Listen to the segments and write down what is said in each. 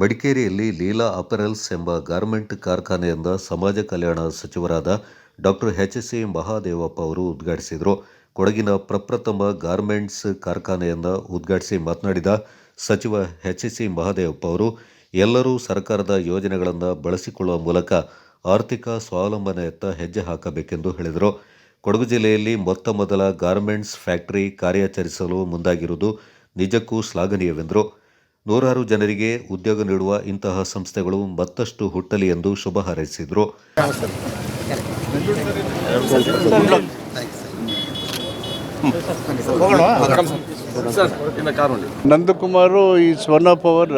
ಮಡಿಕೇರಿಯಲ್ಲಿ ಲೀಲಾ ಅಪರೆಲ್ಸ್ ಎಂಬ ಗಾರ್ಮೆಂಟ್ ಕಾರ್ಖಾನೆಯಿಂದ ಸಮಾಜ ಕಲ್ಯಾಣ ಸಚಿವರಾದ ಡಾಕ್ಟರ್ ಎಚ್ ಸಿ ಮಹಾದೇವಪ್ಪ ಅವರು ಉದ್ಘಾಟಿಸಿದರು. ಕೊಡಗಿನ ಪ್ರಪ್ರಥಮ ಗಾರ್ಮೆಂಟ್ಸ್ ಕಾರ್ಖಾನೆಯನ್ನು ಉದ್ಘಾಟಿಸಿ ಮಾತನಾಡಿದ ಸಚಿವ ಎಚ್ ಸಿ ಮಹಾದೇವಪ್ಪ ಅವರು, ಎಲ್ಲರೂ ಸರ್ಕಾರದ ಯೋಜನೆಗಳನ್ನು ಬಳಸಿಕೊಳ್ಳುವ ಮೂಲಕ ಆರ್ಥಿಕ ಸ್ವಾವಲಂಬನೆಯತ್ತ ಹೆಜ್ಜೆ ಹಾಕಬೇಕೆಂದು ಹೇಳಿದರು. ಕೊಡಗು ಜಿಲ್ಲೆಯಲ್ಲಿ ಮೊತ್ತ ಮೊದಲ ಗಾರ್ಮೆಂಟ್ಸ್ ಫ್ಯಾಕ್ಟರಿ ಕಾರ್ಯಾಚರಿಸಲು ಮುಂದಾಗಿರುವುದು ನಿಜಕ್ಕೂ ಶ್ಲಾಘನೀಯವೆಂದರು. ನೂರಾರು ಜನರಿಗೆ ಉದ್ಯೋಗ ನೀಡುವ ಇಂತಹ ಸಂಸ್ಥೆಗಳು ಮತ್ತಷ್ಟು ಹುಟ್ಟಲಿ ಎಂದು ಶುಭ ಹಾರೈಸಿದರು. Nandakumar is one of our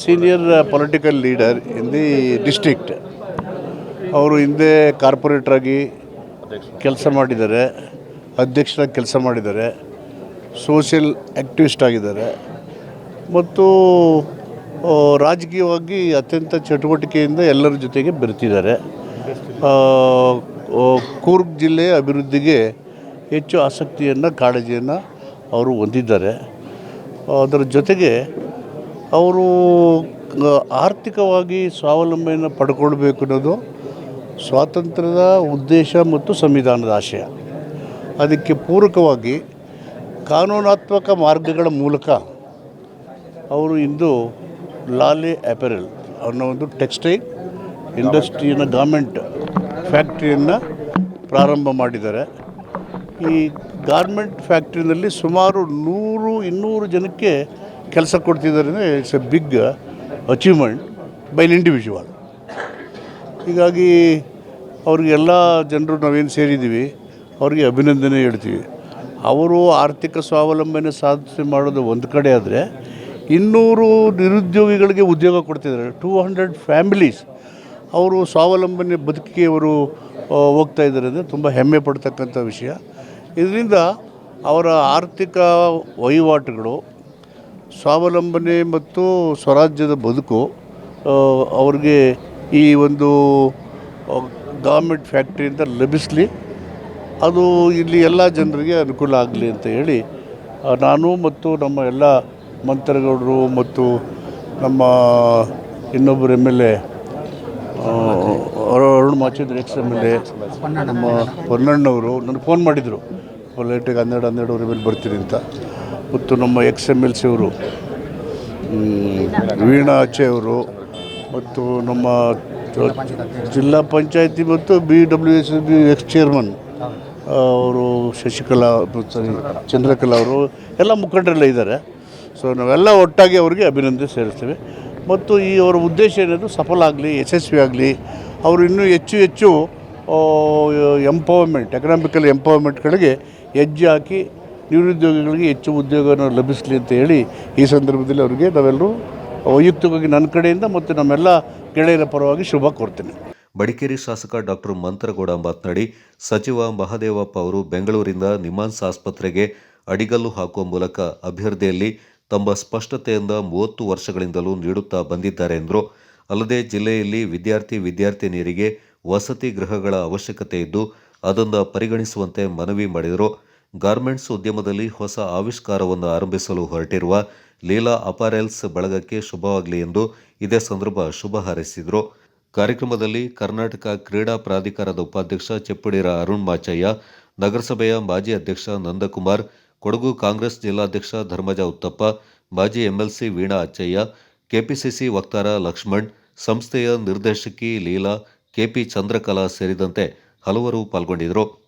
senior political leader in the district. ಅವರು ಹಿಂದೆ ಕಾರ್ಪೊರೇಟರ್ ಆಗಿ ಕೆಲಸ ಮಾಡಿದ್ದಾರೆ, ಅಧ್ಯಕ್ಷರಾಗಿ ಕೆಲಸ ಮಾಡಿದ್ದಾರೆ, ಸೋಷಿಯಲ್ ಆ್ಯಕ್ಟಿವಿಸ್ಟ್ ಆಗಿದ್ದಾರೆ. ಮತ್ತು ರಾಜಕೀಯವಾಗಿ ಅತ್ಯಂತ ಚಟುವಟಿಕೆಯಿಂದ ಎಲ್ಲರ ಜೊತೆಗೆ ಬೆರೆತಿದ್ದಾರೆ. ಕೂರ್ಗ್ ಜಿಲ್ಲೆಯ ಅಭಿವೃದ್ಧಿಗೆ ಹೆಚ್ಚು ಆಸಕ್ತಿಯನ್ನು, ಕಾಳಜಿಯನ್ನು ಅವರು ಹೊಂದಿದ್ದಾರೆ. ಅದರ ಜೊತೆಗೆ ಅವರು ಆರ್ಥಿಕವಾಗಿ ಸ್ವಾವಲಂಬನೆಯನ್ನು ಪಡ್ಕೊಳ್ಬೇಕು ಅನ್ನೋದು ಸ್ವಾತಂತ್ರ್ಯದ ಉದ್ದೇಶ ಮತ್ತು ಸಂವಿಧಾನದ ಆಶಯ. ಅದಕ್ಕೆ ಪೂರಕವಾಗಿ ಕಾನೂನಾತ್ಮಕ ಮಾರ್ಗಗಳ ಮೂಲಕ ಅವರು ಇಂದು ಲಾಲೆ ಅಪೆರಲ್ ಅನ್ನೋ ಒಂದು ಟೆಕ್ಸ್ಟೈಲ್ ಇಂಡಸ್ಟ್ರಿಯನ್ನು, ಗಾರ್ಮೆಂಟ್ ಫ್ಯಾಕ್ಟ್ರಿಯನ್ನು ಪ್ರಾರಂಭ ಮಾಡಿದ್ದಾರೆ. ಈ ಗಾರ್ಮೆಂಟ್ ಫ್ಯಾಕ್ಟ್ರಿನಲ್ಲಿ ಸುಮಾರು ನೂರು, ಇನ್ನೂರು ಜನಕ್ಕೆ ಕೆಲಸ ಕೊಡ್ತಿದ್ದಾರೆ it's a big achievement by in individual. ಹೀಗಾಗಿ ಅವ್ರಿಗೆಲ್ಲ ಜನರು ನಾವೇನು ಸೇರಿದ್ದೀವಿ, ಅವರಿಗೆ ಅಭಿನಂದನೆ ಹೇಳ್ತೀವಿ. ಅವರು ಆರ್ಥಿಕ ಸ್ವಾವಲಂಬನೆ ಸಾಧಿಸಿ ಮಾಡೋದು ಒಂದು ಕಡೆ ಆದರೆ ಇನ್ನೂರು ನಿರುದ್ಯೋಗಿಗಳಿಗೆ ಉದ್ಯೋಗ ಕೊಡ್ತಿದ್ದಾರೆ. ಟೂ ಹಂಡ್ರೆಡ್ ಫ್ಯಾಮಿಲೀಸ್ ಅವರು ಸ್ವಾವಲಂಬನೆ ಬದುಕಿಗೆ ಅವರು ಹೋಗ್ತಾ ಇದ್ದಾರೆ ಅಂದರೆ ತುಂಬ ಹೆಮ್ಮೆ ಪಡ್ತಕ್ಕಂಥ ವಿಷಯ. ಇದರಿಂದ ಅವರ ಆರ್ಥಿಕ ವಹಿವಾಟುಗಳು, ಸ್ವಾವಲಂಬನೆ ಮತ್ತು ಸ್ವರಾಜ್ಯದ ಬದುಕು ಅವ್ರಿಗೆ ಈ ಒಂದು ಗಾರ್ಮೆಂಟ್ ಫ್ಯಾಕ್ಟ್ರಿಯಿಂದ ಲಭಿಸಲಿ. ಅದು ಇಲ್ಲಿ ಎಲ್ಲ ಜನರಿಗೆ ಅನುಕೂಲ ಆಗಲಿ ಅಂತ ಹೇಳಿ ನಾನು ಮತ್ತು ನಮ್ಮ ಎಲ್ಲ ಮಂತ್ರಿಗೌಡರು ಮತ್ತು ನಮ್ಮ ಇನ್ನೊಬ್ಬರು ಎಂ ಎಲ್ ಎ ಅರುಣ್ ಮಾಚಿದ್ರ ಎಕ್ಸ್ ಎಂ ಎಲ್ ಎ, ನಮ್ಮ ಹೊನ್ನಣ್ಣವರು ನನಗೆ ಫೋನ್ ಮಾಡಿದರು. ಲೈಟಿಗೆ ಹನ್ನೆರಡು, ಹನ್ನೆರಡುವರೆ ಮೇಲೆ ಬರ್ತೀನಿ ಅಂತ. ಮತ್ತು ನಮ್ಮ ಎಕ್ಸ್ ಎಂ ಎಲ್ ಸಿ ಅವರು ವೀಣಾ ಆಚೆ ಅವರು ಮತ್ತು ನಮ್ಮ ಜಿಲ್ಲಾ ಪಂಚಾಯತಿ ಮತ್ತು B W S B ex chairman ಅವರು ಶಶಿಕಲಾ, ಸಾರಿ, ಚಂದ್ರಕಲಾ ಅವರು, ಎಲ್ಲ ಮುಖಂಡರೆಲ್ಲ ಇದ್ದಾರೆ. ಸೊ ನಾವೆಲ್ಲ ಒಟ್ಟಾಗಿ ಅವರಿಗೆ ಅಭಿನಂದನೆ ಸೇರಿಸ್ತೇವೆ. ಮತ್ತು ಈ ಅವರ ಉದ್ದೇಶ ಏನಾದರೂ ಸಫಲ ಆಗಲಿ, ಯಶಸ್ವಿ ಆಗಲಿ, ಅವರು ಇನ್ನೂ ಹೆಚ್ಚು ಹೆಚ್ಚು ಎಂಪವರ್ಮೆಂಟ್ ಎಕನಾಮಿಕಲ್ ಎಂಪವರ್ಮೆಂಟ್ ಕಡೆಗೆ ಹೆಜ್ಜೆ ಹಾಕಿ ನಿರುದ್ಯೋಗಿಗಳಿಗೆ ಹೆಚ್ಚು ಉದ್ಯೋಗವನ್ನು ಲಭಿಸಲಿ ಅಂತ ಹೇಳಿ ಈ ಸಂದರ್ಭದಲ್ಲಿ ಅವರಿಗೆ ನಾವೆಲ್ಲರೂ ವೈಯಕ್ತಿಕವಾಗಿ ನನ್ನ ಕಡೆಯಿಂದ ಮತ್ತು ನಮ್ಮೆಲ್ಲ ಗೆಳೆಯರ ಪರವಾಗಿ ಶುಭ ಕೋರ್ತೇನೆ. ಮಡಿಕೇರಿ ಶಾಸಕ ಡಾಕ್ಟರ್ ಮಂತ್ರಗೌಡ ಮಾತನಾಡಿ, ಸಚಿವ ಮಹದೇವಪ್ಪ ಅವರು ಬೆಂಗಳೂರಿಂದ ನಿಮಾನ್ಸ್ ಆಸ್ಪತ್ರೆಗೆ ಅಡಿಗಲ್ಲು ಹಾಕುವ ಮೂಲಕ ಅಭ್ಯರ್ಥಿಯಲ್ಲಿ ತಮ್ಮ ಸ್ಪಷ್ಟತೆಯಿಂದ ಮೂವತ್ತು ವರ್ಷಗಳಿಂದಲೂ ನೀಡುತ್ತಾ ಬಂದಿದ್ದಾರೆ ಎಂದರು. ಅಲ್ಲದೆ ಜಿಲ್ಲೆಯಲ್ಲಿ ವಿದ್ಯಾರ್ಥಿ ವಿದ್ಯಾರ್ಥಿನಿಯರಿಗೆ ವಸತಿ ಗೃಹಗಳ ಅವಶ್ಯಕತೆ ಇದ್ದು, ಅದನ್ನು ಪರಿಗಣಿಸುವಂತೆ ಮನವಿ ಮಾಡಿದರು. ಗಾರ್ಮೆಂಟ್ಸ್ ಉದ್ಯಮದಲ್ಲಿ ಹೊಸ ಆವಿಷ್ಕಾರವನ್ನು ಆರಂಭಿಸಲು ಹೊರಟಿರುವ ಲೀಲಾ ಅಪಾರೆಲ್ಸ್ ಬಳಗಕ್ಕೆ ಶುಭವಾಗಲಿ ಎಂದು ಇದೇ ಸಂದರ್ಭ ಶುಭ ಹಾರೈಸಿದರು. ಕಾರ್ಯಕ್ರಮದಲ್ಲಿ ಕರ್ನಾಟಕ ಕ್ರೀಡಾ ಪ್ರಾಧಿಕಾರದ ಉಪಾಧ್ಯಕ್ಷ ಚೆಪ್ಪುಡಿರ ಅರುಣ್ ಮಾಚಯ್ಯ, ನಗರಸಭೆಯ ಮಾಜಿ ಅಧ್ಯಕ್ಷ ನಂದಕುಮಾರ್ ಕೊಡಗು ಕಾಂಗ್ರೆಸ್ ಜಿಲ್ಲಾಧ್ಯಕ್ಷ ಧರ್ಮಜ ಉತ್ತಪ್ಪ, ಮಾಜಿ ಎಂಎಲ್ಸಿ ವೀಣಾ ಅಚ್ಚಯ್ಯ, ಕೆಪಿಸಿಸಿ ವಕ್ತಾರ ಲಕ್ಷ್ಮಣ್, ಸಂಸ್ಥೆಯ ನಿರ್ದೇಶಕಿ ಲೀಲಾ, ಕೆಪಿ ಚಂದ್ರಕಲಾ ಸೇರಿದಂತೆ ಹಲವರು ಪಾಲ್ಗೊಂಡಿದ್ದರು.